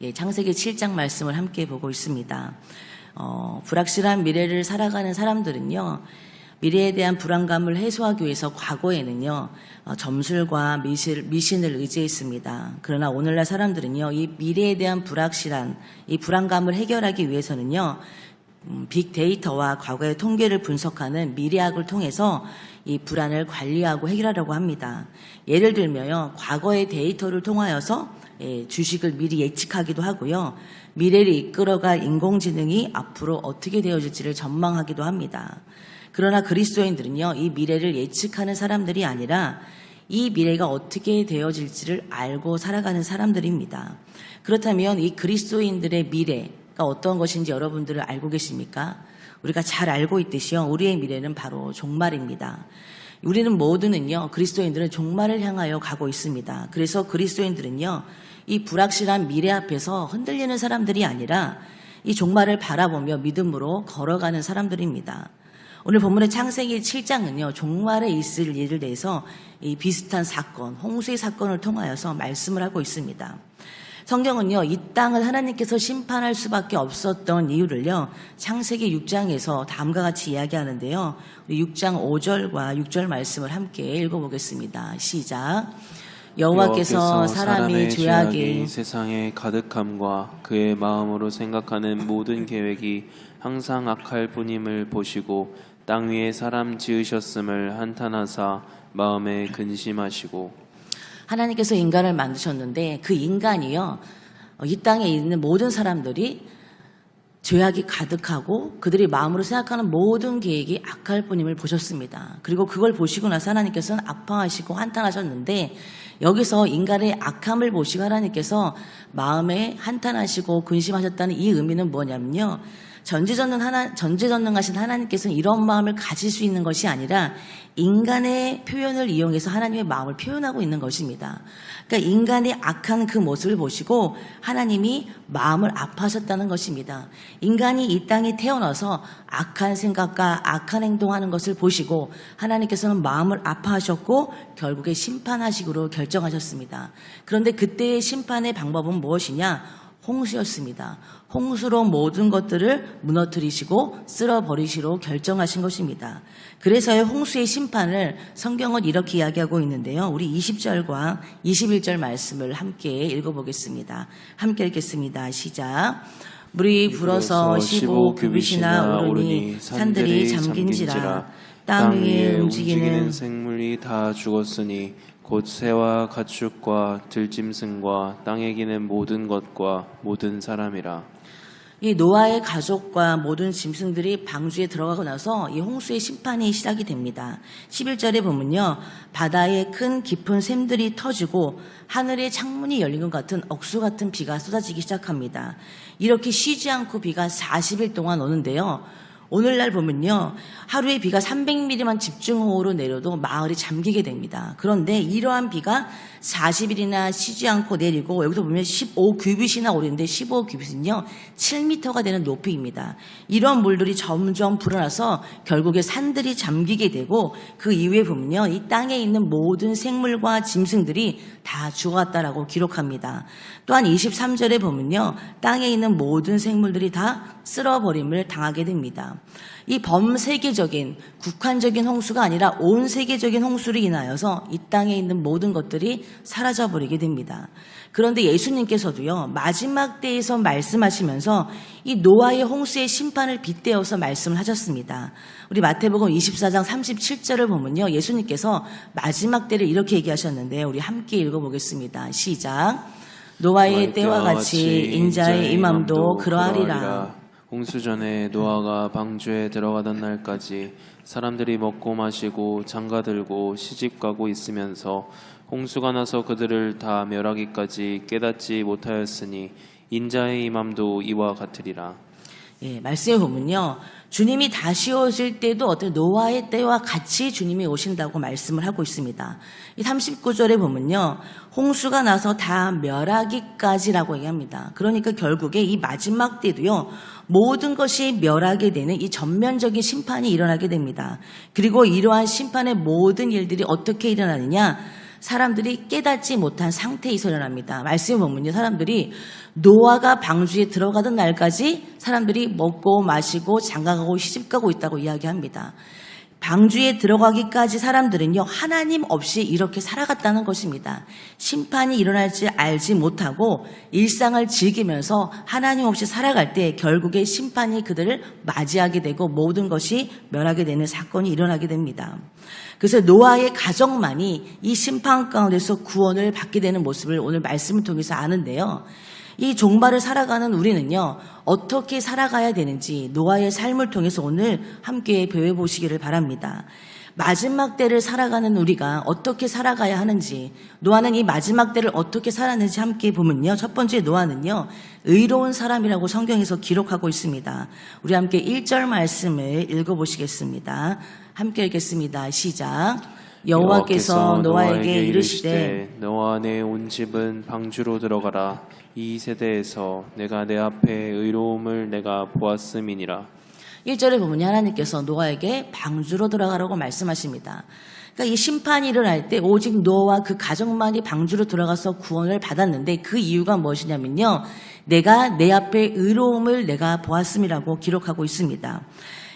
예, 창세기 7장 말씀을 함께 보고 있습니다. 어, 불확실한 미래를 살아가는 사람들은요, 미래에 대한 불안감을 해소하기 위해서 과거에는요, 어, 점술과 미실, 미신을 의지했습니다. 그러나 오늘날 사람들은요, 이 미래에 대한 불확실한 이 불안감을 해결하기 위해서는요, 음, 빅데이터와 과거의 통계를 분석하는 미래학을 통해서 이 불안을 관리하고 해결하려고 합니다. 예를 들면요, 과거의 데이터를 통하여서 예, 주식을 미리 예측하기도 하고요. 미래를 이끌어갈 인공지능이 앞으로 어떻게 되어질지를 전망하기도 합니다. 그러나 그리스도인들은요, 이 미래를 예측하는 사람들이 아니라 이 미래가 어떻게 되어질지를 알고 살아가는 사람들입니다. 그렇다면 이 그리스도인들의 미래가 어떤 것인지 여러분들은 알고 계십니까? 우리가 잘 알고 있듯이요, 우리의 미래는 바로 종말입니다. 우리는 모두는요, 그리스도인들은 종말을 향하여 가고 있습니다. 그래서 그리스도인들은요, 이 불확실한 미래 앞에서 흔들리는 사람들이 아니라 이 종말을 바라보며 믿음으로 걸어가는 사람들입니다. 오늘 본문의 창세기 7장은요, 종말에 있을 일을 대해서 이 비슷한 사건, 홍수의 사건을 통하여서 말씀을 하고 있습니다. 성경은요, 이 땅을 하나님께서 심판할 수밖에 없었던 이유를요, 창세기 6장에서 다음과 같이 이야기하는데요. 우리 6장 5절과 6절 말씀을 함께 읽어보겠습니다. 시작. 여호와께서 사람이 죄악이 세상에 가득함과 그의 마음으로 생각하는 모든 계획이 항상 악할 뿐임을 보시고 땅 위에 사람 지으셨음을 한탄하사 마음에 근심하시고 하나님께서 인간을 만드셨는데 그 인간이요, 어, 이 땅에 있는 모든 사람들이 죄악이 가득하고 그들이 마음으로 생각하는 모든 계획이 악할 뿐임을 보셨습니다. 그리고 그걸 보시고 나서 하나님께서는 아파하시고 한탄하셨는데 여기서 인간의 악함을 보시고 하나님께서 마음에 한탄하시고 근심하셨다는 이 의미는 뭐냐면요. 전지전능 하나, 전지전능하신 하나님께서는 이런 마음을 가질 수 있는 것이 아니라 인간의 표현을 이용해서 하나님의 마음을 표현하고 있는 것입니다. 그러니까 인간의 악한 그 모습을 보시고 하나님이 마음을 아파하셨다는 것입니다. 인간이 이 땅에 태어나서 악한 생각과 악한 행동하는 것을 보시고 하나님께서는 마음을 아파하셨고 결국에 심판하시기로 결정하셨습니다. 그런데 그때의 심판의 방법은 무엇이냐? 홍수였습니다. 홍수로 모든 것들을 무너뜨리시고 쓸어버리시로 결정하신 것입니다. 그래서의 홍수의 심판을 성경은 이렇게 이야기하고 있는데요. 우리 20절과 21절 말씀을 함께 읽어보겠습니다. 함께 읽겠습니다. 시작. 물이 불어서 15 규빗이나 오르니 산들이 잠긴지라 땅 위에 움직이는 생물이 다 죽었으니 곧 새와 가축과 들짐승과 땅에 기는 모든 것과 모든 사람이라 이 노아의 가족과 모든 짐승들이 방주에 들어가고 나서 이 홍수의 심판이 시작이 됩니다. 11절에 보면요. 바다에 큰 깊은 샘들이 터지고 하늘에 창문이 열린 것 같은 억수 같은 비가 쏟아지기 시작합니다. 이렇게 쉬지 않고 비가 40일 동안 오는데요. 오늘날 보면요. 하루에 비가 300mm만 집중호우로 내려도 마을이 잠기게 됩니다. 그런데 이러한 비가 40일이나 쉬지 않고 내리고 여기서 보면 15규빗이나 오르는데 15규빗은요. 7m가 되는 높이입니다. 이런 물들이 점점 불어나서 결국에 산들이 잠기게 되고 그 이후에 보면요. 이 땅에 있는 모든 생물과 짐승들이 다 죽어갔다라고 기록합니다. 또한 23절에 보면요. 땅에 있는 모든 생물들이 다 쓸어버림을 당하게 됩니다. 이 범세계적인 국한적인 홍수가 아니라 온 세계적인 홍수로 인하여서 이 땅에 있는 모든 것들이 사라져 버리게 됩니다. 그런데 예수님께서도요 마지막 때에서 말씀하시면서 이 노아의 홍수의 심판을 빗대어서 말씀을 하셨습니다. 우리 마태복음 24장 37절을 보면요 예수님께서 마지막 때를 이렇게 얘기하셨는데 우리 함께 읽어보겠습니다. 시작. 노아의 때와 같이 인자의 임함도 그러하리라. 홍수 전에 노아가 방주에 들어가던 날까지 사람들이 먹고 마시고 장가 들고 시집 가고 있으면서 홍수가 나서 그들을 다 멸하기까지 깨닫지 못하였으니 인자의 임함도 이와 같으리라. 예, 말씀에 보면요. 주님이 다시 오실 때도 어떤 노아의 때와 같이 주님이 오신다고 말씀을 하고 있습니다. 이 39절에 보면요. 홍수가 나서 다 멸하기까지라고 얘기합니다. 그러니까 결국에 이 마지막 때도요. 모든 것이 멸하게 되는 이 전면적인 심판이 일어나게 됩니다. 그리고 이러한 심판의 모든 일들이 어떻게 일어나느냐? 사람들이 깨닫지 못한 상태에서 일어납니다. 말씀을 보면요. 사람들이 노아가 방주에 들어가던 날까지 사람들이 먹고 마시고 장가가고 시집가고 있다고 이야기합니다. 방주에 들어가기까지 사람들은요, 하나님 없이 이렇게 살아갔다는 것입니다. 심판이 일어날지 알지 못하고 일상을 즐기면서 하나님 없이 살아갈 때 결국에 심판이 그들을 맞이하게 되고 모든 것이 멸하게 되는 사건이 일어나게 됩니다. 그래서 노아의 가정만이 이 심판 가운데서 구원을 받게 되는 모습을 오늘 말씀을 통해서 아는데요. 이 종말을 살아가는 우리는요, 어떻게 살아가야 되는지 노아의 삶을 통해서 오늘 함께 배워보시기를 바랍니다. 마지막 때를 살아가는 우리가 어떻게 살아가야 하는지, 노아는 이 마지막 때를 어떻게 살았는지 함께 보면요. 첫 번째 노아는요, 의로운 사람이라고 성경에서 기록하고 있습니다. 우리 함께 1절 말씀을 읽어보시겠습니다. 함께 읽겠습니다. 시작. 여호와께서 노아에게 이르시되 너와 내 온 집은 방주로 들어가라 이 세대에서 내가 내 앞에 의로움을 내가 보았음이니라 1절에 보면 하나님께서 노아에게 방주로 들어가라고 말씀하십니다. 그러니까 이 심판이 일어날 때 오직 노아와 그 가정만이 방주로 들어가서 구원을 받았는데 그 이유가 무엇이냐면요. 내가 내 앞에 의로움을 내가 보았음이라고 기록하고 있습니다.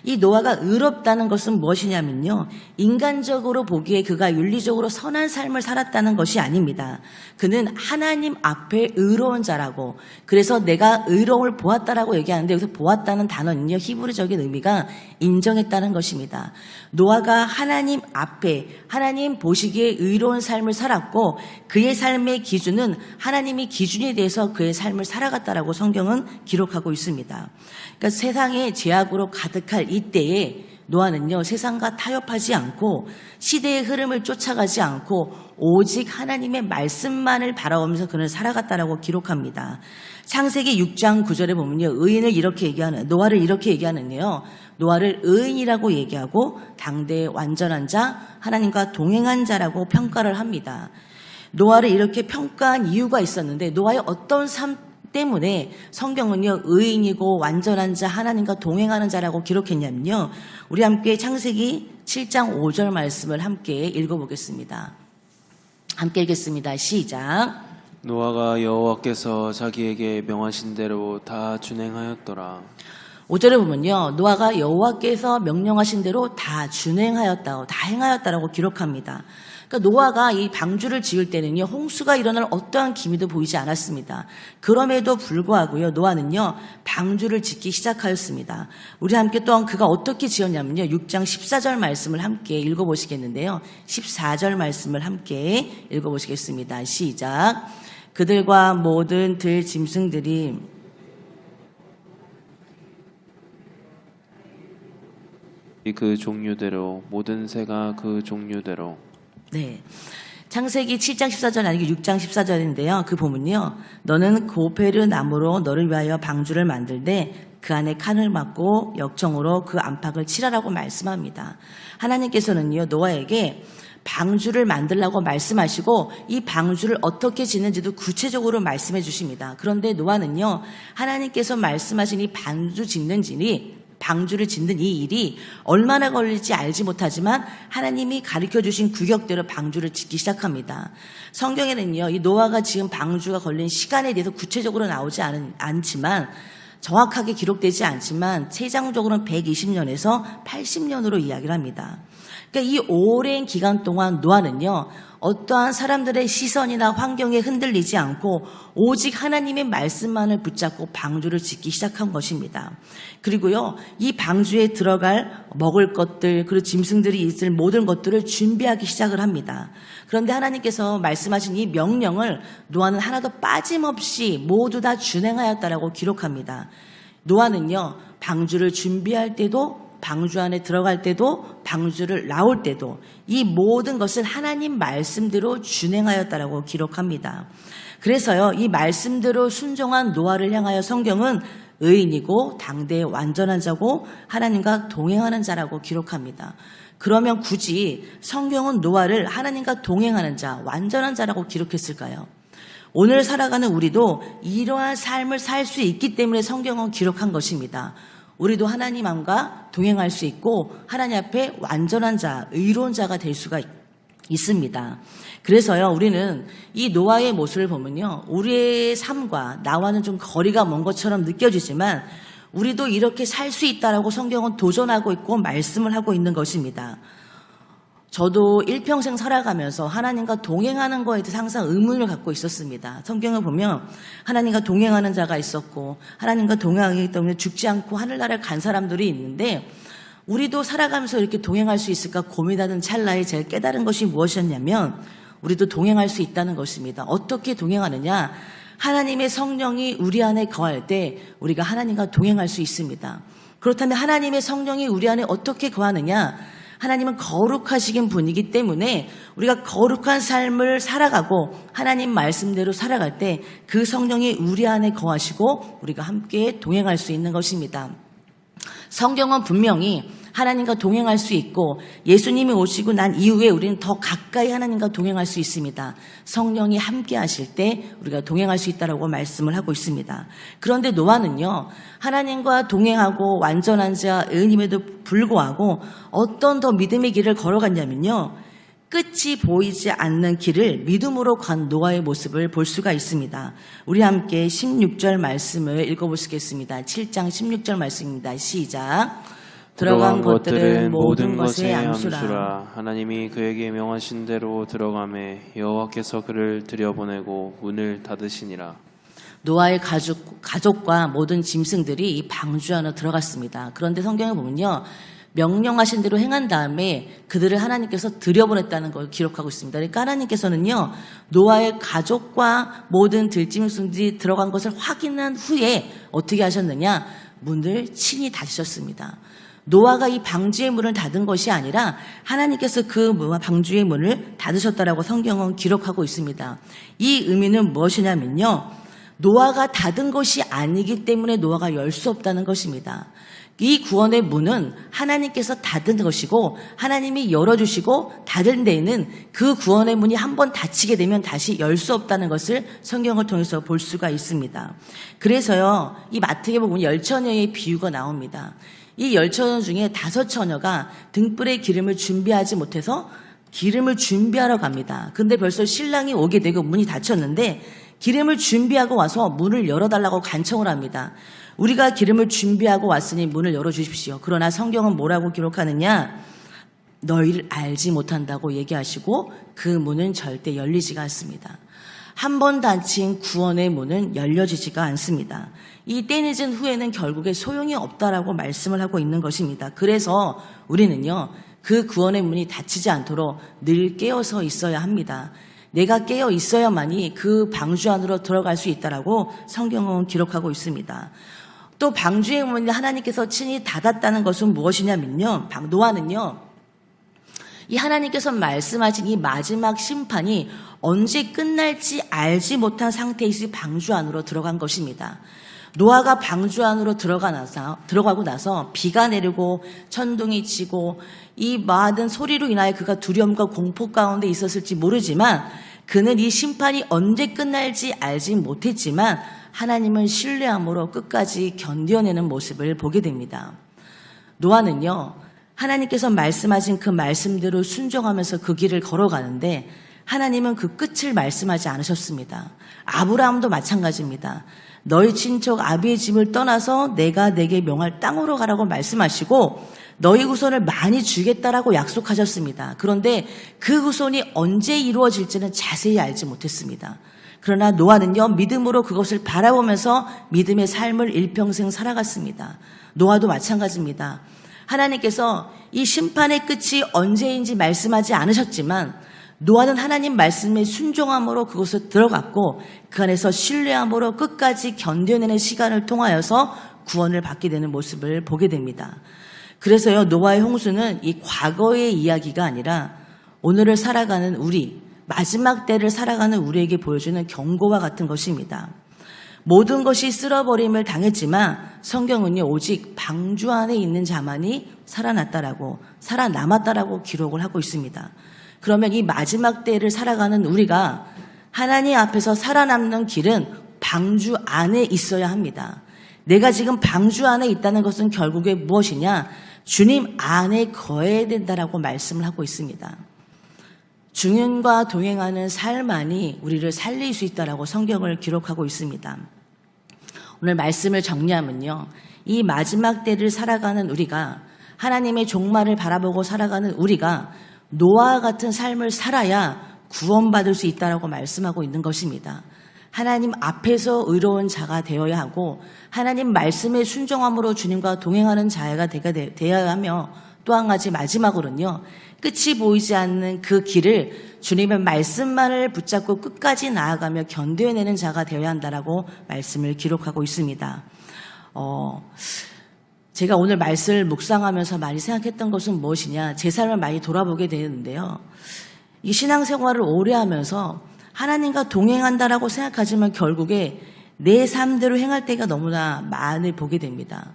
이 노아가 의롭다는 것은 무엇이냐면요. 인간적으로 보기에 그가 윤리적으로 선한 삶을 살았다는 것이 아닙니다. 그는 하나님 앞에 의로운 자라고 그래서 내가 의로움을 보았다라고 얘기하는데 여기서 보았다는 단어는요. 히브리적인 의미가 인정했다는 것입니다. 노아가 하나님 앞에 하나님 보시기에 의로운 삶을 살았고 그의 삶의 기준은 하나님이 기준이 돼서 그의 삶을 살아갔다라고 성경은 기록하고 있습니다. 그러니까 세상에 죄악으로 가득할 이때에 노아는요, 세상과 타협하지 않고 시대의 흐름을 쫓아가지 않고 오직 하나님의 말씀만을 바라보면서 그는 살아갔다라고 기록합니다. 창세기 6장 9절에 보면요, 의인을 이렇게 얘기하는, 노아를 이렇게 얘기하는데요. 노아를 의인이라고 얘기하고 당대의 완전한 자, 하나님과 동행한 자라고 평가를 합니다. 노아를 이렇게 평가한 이유가 있었는데 노아의 어떤 삶 때문에 성경은요 의인이고 완전한 자 하나님과 동행하는 자라고 기록했냐면요 우리 함께 창세기 7장 5절 말씀을 함께 읽어보겠습니다. 함께 읽겠습니다. 시작. 노아가 여호와께서 자기에게 명하신 대로 다 준행하였더라 5절에 보면요. 노아가 여호와께서 명령하신 대로 다 준행하였다고 다 행하였다라고 기록합니다. 그러니까 노아가 이 방주를 지을 때는요. 홍수가 일어날 어떠한 기미도 보이지 않았습니다. 그럼에도 불구하고요. 노아는요. 방주를 짓기 시작하였습니다. 우리 함께 또한 그가 어떻게 지었냐면요. 6장 14절 말씀을 함께 읽어 보시겠는데요. 14절 말씀을 함께 읽어 보시겠습니다. 시작. 그들과 모든 들 짐승들이 그 종류대로 모든 새가 그 종류대로 네. 창세기 7장 14절 아니고 6장 14절인데요. 그 보면요. 너는 고페르 나무로 너를 위하여 방주를 만들되 그 안에 칸을 막고 역청으로 그 안팎을 칠하라고 말씀합니다. 하나님께서는요. 노아에게 방주를 만들라고 말씀하시고 이 방주를 어떻게 짓는지도 구체적으로 말씀해 주십니다. 그런데 노아는요. 하나님께서 말씀하신 이 방주 짓는 일이 방주를 짓는 이 일이 얼마나 걸릴지 알지 못하지만 하나님이 가르쳐 주신 규격대로 방주를 짓기 시작합니다. 성경에는요, 이 노아가 지은 방주가 걸린 시간에 대해서 구체적으로 나오지 않은, 않지만 정확하게 기록되지 않지만 최장적으로는 120년에서 80년으로 이야기를 합니다. 그러니까 이 오랜 기간 동안 노아는요, 어떠한 사람들의 시선이나 환경에 흔들리지 않고 오직 하나님의 말씀만을 붙잡고 방주를 짓기 시작한 것입니다. 그리고요, 이 방주에 들어갈 먹을 것들, 그리고 짐승들이 있을 모든 것들을 준비하기 시작을 합니다. 그런데 하나님께서 말씀하신 이 명령을 노아는 하나도 빠짐없이 모두 다 준행하였다라고 기록합니다. 노아는요, 방주를 준비할 때도 방주 안에 들어갈 때도 방주를 나올 때도 이 모든 것은 하나님 말씀대로 준행하였다라고 기록합니다. 그래서요, 이 말씀대로 순종한 노아를 향하여 성경은 의인이고 당대의 완전한 자고 하나님과 동행하는 자라고 기록합니다. 그러면 굳이 성경은 노아를 하나님과 동행하는 자, 완전한 자라고 기록했을까요? 오늘 살아가는 우리도 이러한 삶을 살 수 있기 때문에 성경은 기록한 것입니다. 우리도 하나님과 동행할 수 있고 하나님 앞에 완전한 자, 의로운 자가 될 수가 있습니다. 그래서요, 우리는 이 노아의 모습을 보면요, 우리의 삶과 나와는 좀 거리가 먼 것처럼 느껴지지만, 우리도 이렇게 살 수 있다라고 성경은 도전하고 있고 말씀을 하고 있는 것입니다. 저도 일평생 살아가면서 하나님과 동행하는 거에 대해서 항상 의문을 갖고 있었습니다. 성경을 보면 하나님과 동행하는 자가 있었고 하나님과 동행하기 때문에 죽지 않고 하늘나라를 간 사람들이 있는데 우리도 살아가면서 이렇게 동행할 수 있을까 고민하는 찰나에 제가 깨달은 것이 무엇이었냐면 우리도 동행할 수 있다는 것입니다. 어떻게 동행하느냐? 하나님의 성령이 우리 안에 거할 때 우리가 하나님과 동행할 수 있습니다. 그렇다면 하나님의 성령이 우리 안에 어떻게 거하느냐? 하나님은 거룩하시긴 분이기 때문에 우리가 거룩한 삶을 살아가고 하나님 말씀대로 살아갈 때 그 성령이 우리 안에 거하시고 우리가 함께 동행할 수 있는 것입니다. 성경은 분명히 하나님과 동행할 수 있고 예수님이 오시고 난 이후에 우리는 더 가까이 하나님과 동행할 수 있습니다. 성령이 함께 하실 때 우리가 동행할 수 있다라고 말씀을 하고 있습니다. 그런데 노아는요. 하나님과 동행하고 완전한 자 의님에도 불구하고 어떤 더 믿음의 길을 걸어갔냐면요. 끝이 보이지 않는 길을 믿음으로 간 노아의 모습을 볼 수가 있습니다. 우리 함께 16절 말씀을 읽어보시겠습니다. 7장 16절 말씀입니다. 시작. 들어간 것들은 모든 것의 암수라. 하나님이 그에게 명하신 대로 들어가매 여호와께서 그를 들여보내고 문을 닫으시니라. 노아의 가족, 가족과 모든 짐승들이 이 방주 안으로 들어갔습니다. 그런데 성경에 보면요. 명령하신 대로 행한 다음에 그들을 하나님께서 들여보냈다는 걸 기록하고 있습니다. 그러니까 하나님께서는요, 노아의 가족과 모든 들짐승들이 들어간 것을 확인한 후에 어떻게 하셨느냐? 문을 친히 닫으셨습니다. 노아가 이 방주의 문을 닫은 것이 아니라 하나님께서 그 방주의 문을 닫으셨다라고 성경은 기록하고 있습니다. 이 의미는 무엇이냐면요. 노아가 닫은 것이 아니기 때문에 노아가 열 수 없다는 것입니다. 이 구원의 문은 하나님께서 닫은 것이고 하나님이 열어주시고 닫은 데에는 그 구원의 문이 한 번 닫히게 되면 다시 열 수 없다는 것을 성경을 통해서 볼 수가 있습니다. 그래서요, 이 마태에 보면 열처녀의 비유가 나옵니다. 이 열 처녀 중에 다섯 처녀가 등불에 기름을 준비하지 못해서 기름을 준비하러 갑니다. 근데 벌써 신랑이 오게 되고 문이 닫혔는데 기름을 준비하고 와서 문을 열어달라고 간청을 합니다. 우리가 기름을 준비하고 왔으니 문을 열어주십시오. 그러나 성경은 뭐라고 기록하느냐? 너희를 알지 못한다고 얘기하시고 그 문은 절대 열리지가 않습니다. 한 번 닫힌 구원의 문은 열려지지가 않습니다. 이 때늦은 후에는 결국에 소용이 없다라고 말씀을 하고 있는 것입니다. 그래서 우리는요, 그 구원의 문이 닫히지 않도록 늘 깨어서 있어야 합니다. 내가 깨어 있어야만이 그 방주 안으로 들어갈 수 있다라고 성경은 기록하고 있습니다. 또 방주의 문이 하나님께서 친히 닫았다는 것은 무엇이냐면요. 노아는요. 이 하나님께서 말씀하신 이 마지막 심판이 언제 끝날지 알지 못한 상태에서 방주 안으로 들어간 것입니다. 노아가 방주 안으로 들어가 나서 들어가고 나서 비가 내리고 천둥이 치고 이 많은 소리로 인하여 그가 두려움과 공포 가운데 있었을지 모르지만 그는 이 심판이 언제 끝날지 알지 못했지만 하나님을 신뢰함으로 끝까지 견뎌내는 모습을 보게 됩니다. 노아는요, 하나님께서 말씀하신 그 말씀대로 순종하면서 그 길을 걸어가는데 하나님은 그 끝을 말씀하지 않으셨습니다. 아브라함도 마찬가지입니다. 너희 친척 아비의 집을 떠나서 내가 내게 명할 땅으로 가라고 말씀하시고 너희 후손을 많이 주겠다라고 약속하셨습니다. 그런데 그 후손이 언제 이루어질지는 자세히 알지 못했습니다. 그러나 노아는요, 믿음으로 그것을 바라보면서 믿음의 삶을 일평생 살아갔습니다. 노아도 마찬가지입니다. 하나님께서 이 심판의 끝이 언제인지 말씀하지 않으셨지만 노아는 하나님 말씀에 순종함으로 그곳에 들어갔고 그 안에서 신뢰함으로 끝까지 견뎌내는 시간을 통하여서 구원을 받게 되는 모습을 보게 됩니다. 그래서요 노아의 홍수는 이 과거의 이야기가 아니라 오늘을 살아가는 우리 마지막 때를 살아가는 우리에게 보여주는 경고와 같은 것입니다. 모든 것이 쓸어버림을 당했지만 성경은요 오직 방주 안에 있는 자만이 살아났다라고 살아남았다라고 기록을 하고 있습니다. 그러면 이 마지막 때를 살아가는 우리가 하나님 앞에서 살아남는 길은 방주 안에 있어야 합니다. 내가 지금 방주 안에 있다는 것은 결국에 무엇이냐? 주님 안에 거해야 된다라고 말씀을 하고 있습니다. 주님과 동행하는 삶만이 우리를 살릴 수 있다라고 성경을 기록하고 있습니다. 오늘 말씀을 정리하면요. 이 마지막 때를 살아가는 우리가 하나님의 종말을 바라보고 살아가는 우리가 노아와 같은 삶을 살아야 구원받을 수 있다라고 말씀하고 있는 것입니다. 하나님 앞에서 의로운 자가 되어야 하고 하나님 말씀에 순종함으로 주님과 동행하는 자가 되어야 하며 또 한 가지 마지막으로는요. 끝이 보이지 않는 그 길을 주님의 말씀만을 붙잡고 끝까지 나아가며 견뎌내는 자가 되어야 한다라고 말씀을 기록하고 있습니다. 어, 제가 오늘 말씀을 묵상하면서 많이 생각했던 것은 무엇이냐. 제 삶을 많이 돌아보게 되는데요. 이 신앙생활을 오래 하면서 하나님과 동행한다라고 생각하지만 결국에 내 삶대로 행할 때가 너무나 많이 보게 됩니다.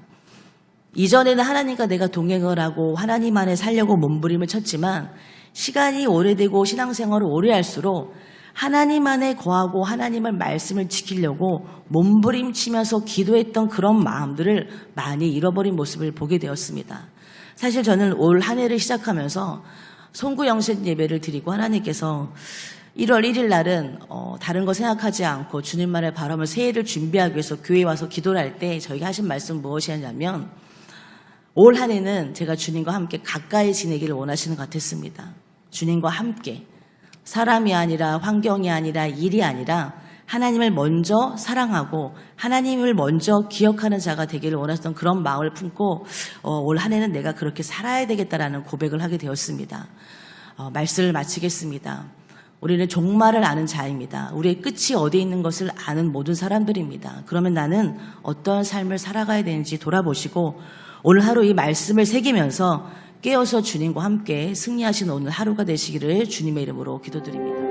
이전에는 하나님과 내가 동행을 하고 하나님 안에 살려고 몸부림을 쳤지만 시간이 오래되고 신앙생활을 오래 할수록 하나님 안에 거하고 하나님의 말씀을 지키려고 몸부림치면서 기도했던 그런 마음들을 많이 잃어버린 모습을 보게 되었습니다. 사실 저는 올 한 해를 시작하면서 송구 영신 예배를 드리고 하나님께서 1월 1일 날은 어, 다른 거 생각하지 않고 주님만을 바라며 새해를 준비하기 위해서 교회에 와서 기도를 할 때 저희가 하신 말씀 무엇이었냐면 올 한 해는 제가 주님과 함께 가까이 지내기를 원하시는 것 같았습니다. 주님과 함께 사람이 아니라 환경이 아니라 일이 아니라 하나님을 먼저 사랑하고 하나님을 먼저 기억하는 자가 되기를 원하셨던 그런 마음을 품고 어, 올 한 해는 내가 그렇게 살아야 되겠다라는 고백을 하게 되었습니다. 어, 말씀을 마치겠습니다. 우리는 종말을 아는 자입니다. 우리의 끝이 어디에 있는 것을 아는 모든 사람들입니다. 그러면 나는 어떤 삶을 살아가야 되는지 돌아보시고 오늘 하루 이 말씀을 새기면서 깨어서 주님과 함께 승리하신 오늘 하루가 되시기를 주님의 이름으로 기도드립니다.